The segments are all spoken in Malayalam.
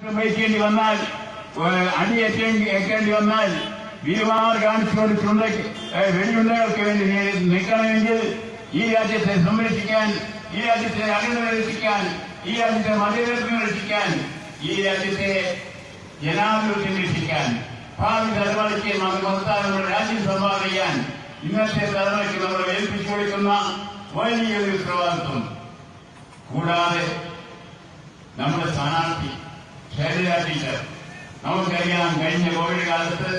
വഹിക്കേണ്ടി വന്നാൽ അടിയേറ്റേണ്ടി വന്നാൽ വീരമാർ കാണിച്ചുകൊണ്ട് ചുണ്ട വെടിയുണ്ടകൾക്ക് വേണ്ടി നിൽക്കണമെങ്കിൽ ഈ രാജ്യത്തെ സംരക്ഷിക്കാൻ ഈ രാജ്യത്തെ അകലത രക്ഷിക്കാൻ ഈ രാജ്യത്തെ മതേതരത്വം രക്ഷിക്കാൻ ഈ രാജ്യത്തെ ജനാധിപത്യം രക്ഷിക്കാൻ ഭാവി തലമുറയ്ക്ക് നമ്മുടെ രാജ്യം സമ്പാദിക്കാൻ ഇന്നത്തെ തലമുറയ്ക്ക് നമ്മൾ ഏൽപ്പിച്ചു കൊടുക്കുന്ന വലിയൊരു ഉത്തരവാദിത്വം കൂടാതെ നമ്മുടെ സ്ഥാനാർത്ഥി ശൈലജ നമുക്കറിയാം കഴിഞ്ഞ കോവിഡ് കാലത്ത്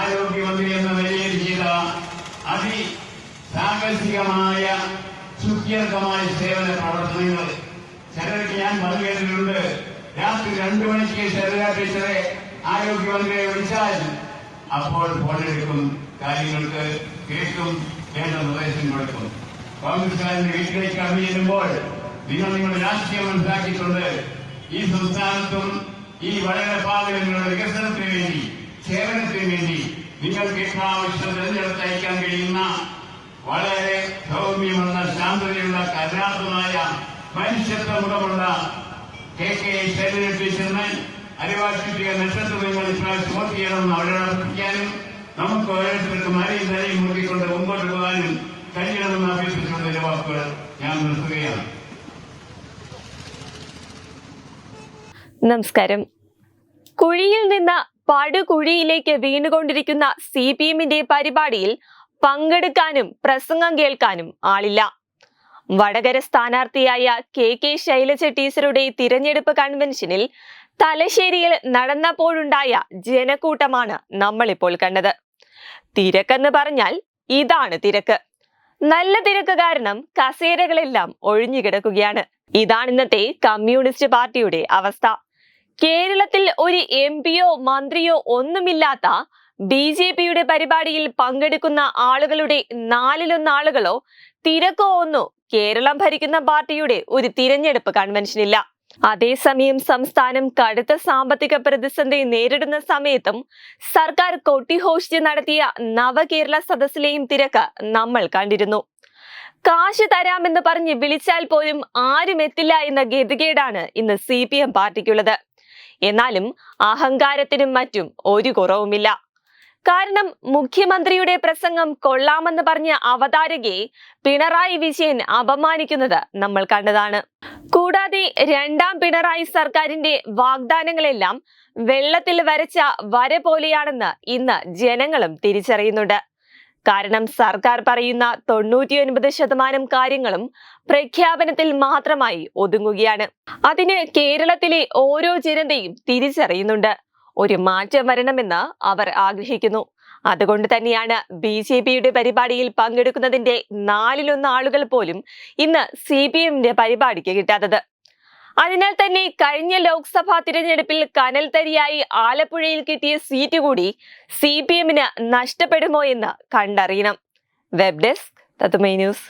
ആരോഗ്യമന്ത്രി എന്ന നിലയിൽ ചെയ്ത അതി സാഹസികമായ സുഖ്യർക്കമായ സേവന പ്രവർത്തനങ്ങൾ. ചിലർക്ക് ഞാൻ പറഞ്ഞു കേട്ടിട്ടുണ്ട് രാത്രി രണ്ടു മണിക്ക് ശൈലജ ടീച്ചറെ ആരോഗ്യമന്ത്രിയെ വിളിച്ചാൽ അപ്പോൾ ഫോണെടുക്കും കാര്യങ്ങൾക്ക് കേൾക്കും വേണ്ട നിർദ്ദേശം കൊടുക്കും. കോൺഗ്രസ്സുകാരന്റെ വീട്ടിലേക്ക് ചെല്ലുമ്പോൾ നിങ്ങൾ നിങ്ങളുടെ രാഷ്ട്രീയം മനസ്സിലാക്കിയിട്ടുണ്ട് ഈ സംസ്ഥാനത്തും ഈ വളരെ പാതകളുടെ വികസനത്തിന് വേണ്ടി സേവനത്തിന് വേണ്ടി നിങ്ങൾക്ക് ഇപ്രാവശ്യം തെരഞ്ഞെടുത്ത് അയക്കാൻ കഴിയുന്ന വളരെ സൗമ്യമുള്ള ശാന്തതയുള്ള കരുണാർത്ഥമായ മനുഷ്യത്വ മുഖമുള്ള കെ കെ ശൈലജ ടീച്ചറിന് അരിവാശിപ്പിയ നക്ഷത്രങ്ങൾ ഇപ്രാവശ്യം വോട്ട് ചെയ്യണമെന്ന് അവരെ അഭ്യർത്ഥിക്കാനും നമുക്ക് ഓരോരുത്തർക്കും അരയും തലയും മുറുകിക്കൊണ്ട് മുമ്പോട്ട് പോകാനും കഴിയണമെന്ന് അഭ്യർത്ഥിച്ചുള്ള എന്റെ വാക്കുകൾ ഞാൻ നിർത്തുകയാണ്. നമസ്കാരം. കുഴിയിൽ നിന്ന് പടുകുഴിയിലേക്ക് വീണുകൊണ്ടിരിക്കുന്ന സി പി എമ്മിന്റെ പരിപാടിയിൽ പങ്കെടുക്കാനും പ്രസംഗം കേൾക്കാനും ആളില്ല. വടകര സ്ഥാനാർത്ഥിയായ കെ കെ ശൈലജ ടീച്ചറുടെ തിരഞ്ഞെടുപ്പ് കൺവെൻഷനിൽ തലശ്ശേരിയിൽ നടന്നപ്പോഴുണ്ടായ ജനക്കൂട്ടമാണ് നമ്മളിപ്പോൾ കണ്ടത്. തിരക്കെന്ന് പറഞ്ഞാൽ ഇതാണ് തിരക്ക്. നല്ല തിരക്ക് കാരണം കസേരകളെല്ലാം ഒഴിഞ്ഞുകിടക്കുകയാണ് ഇതാണ് ഇന്നത്തെ കമ്മ്യൂണിസ്റ്റ് പാർട്ടിയുടെ അവസ്ഥ. കേരളത്തിൽ ഒരു എം പിയോ മന്ത്രിയോ ഒന്നുമില്ലാത്ത ബി ജെ പിയുടെ പരിപാടിയിൽ പങ്കെടുക്കുന്ന ആളുകളുടെ നാലിലൊന്ന് ആളുകളോ തിരക്കോ ഒന്നോ കേരളം ഭരിക്കുന്ന പാർട്ടിയുടെ ഒരു തിരഞ്ഞെടുപ്പ് കൺവെൻഷനില്ല. അതേസമയം സംസ്ഥാനം കടുത്ത സാമ്പത്തിക പ്രതിസന്ധി നേരിടുന്ന സമയത്തും സർക്കാർ കൊട്ടിഘോഷിച്ച് നടത്തിയ നവകേരള സദസ്സിലെയും തിരക്ക് നമ്മൾ കണ്ടിരുന്നു. കാശ് തരാമെന്ന് പറഞ്ഞ് വിളിച്ചാൽ പോലും ആരും എത്തില്ല എന്ന ഗതികേടാണ് ഇന്ന് സി പി എം പാർട്ടിക്കുള്ളത്. എന്നാലും അഹങ്കാരത്തിനും മറ്റും ഒരു കുറവുമില്ല. കാരണം മുഖ്യമന്ത്രിയുടെ പ്രസംഗം കൊള്ളാമെന്ന് പറഞ്ഞ അവതാരകയെ പിണറായി വിജയൻ അപമാനിക്കുന്നത് നമ്മൾ കണ്ടതാണ്. കൂടാതെ രണ്ടാം പിണറായി സർക്കാരിന്റെ വാഗ്ദാനങ്ങളെല്ലാം വെള്ളത്തിൽ വരച്ച വര പോലെയാണെന്ന് ഇന്ന് ജനങ്ങളും തിരിച്ചറിയുന്നുണ്ട്. കാരണം സർക്കാർ പറയുന്ന തൊണ്ണൂറ്റിയൊൻപത് ശതമാനം കാര്യങ്ങളും പ്രഖ്യാപനത്തിൽ മാത്രമായി ഒതുങ്ങുകയാണ്. അതിന് കേരളത്തിലെ ഓരോ ജനതയും തിരിച്ചറിയുന്നുണ്ട്. ഒരു മാറ്റം വരണമെന്ന് അവർ ആഗ്രഹിക്കുന്നു. അതുകൊണ്ട് തന്നെയാണ് ബി ജെ പിയുടെ പരിപാടിയിൽ പങ്കെടുക്കുന്നതിന്റെ നാലിലൊന്ന് ആളുകൾ പോലും ഇന്ന് സി പി എമ്മിന്റെ പരിപാടിക്ക് കിട്ടാത്തത്. അതിനാൽ തന്നെ കഴിഞ്ഞ ലോക്സഭാ തിരഞ്ഞെടുപ്പിൽ കനൽത്തരിയായി ആലപ്പുഴയിൽ കിട്ടിയ സീറ്റ് കൂടി സി പി എമ്മിന് നഷ്ടപ്പെടുമോ എന്ന് കണ്ടറിയണം. Web desk Tatwamayi news.